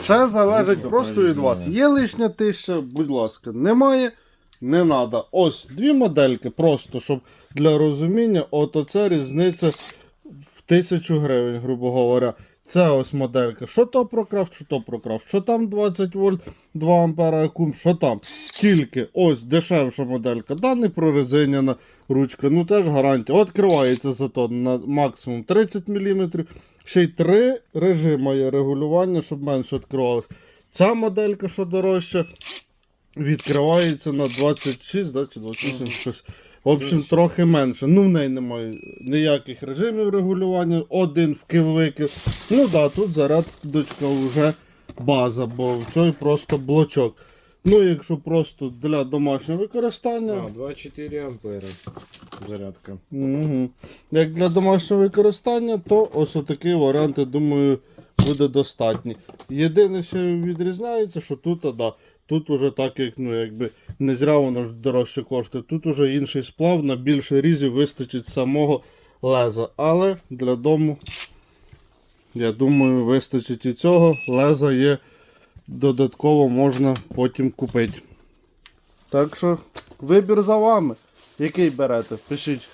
Все залежить просто від вас. Є лишня тиша, будь ласка. Немає, не треба. Ось дві модельки, просто щоб для розуміння, от оце різниця в тисячу гривень, грубо говоря. Це ось моделька. Що то прокрафт, що то прокрафт. Що там 20 вольт, 2 ампера акум, що там. Тільки ось дешевша моделька. Да, не прорезиняна ручка, ну теж гарантія. Відкривається зато на максимум 30 мм. Ще й три режими є регулювання, щоб менше відкривалося. Ця моделька, що дорожча, відкривається на 26 да, чи 28 щось. В общем, трохи менше. Ну, в неї немає ніяких режимів регулювання. Один вкил-викил. Ну так, да, тут зарядочка вже база, бо в цій просто блочок. Ну, якщо просто для домашнього використання. А, 2,4 ампера зарядка. Угу. Як для домашнього використання, то ось такий варіант, я думаю, буде достатній. Єдине, що відрізняється, що тут, да, тут уже так, як ну, якби не зря воно ж дорожче коштує. Тут уже інший сплав, на більше різів вистачить самого леза. Але для дому, я думаю, вистачить і цього. Леза є додатково можна потім купити. Так що вибір за вами. Який берете? Пишіть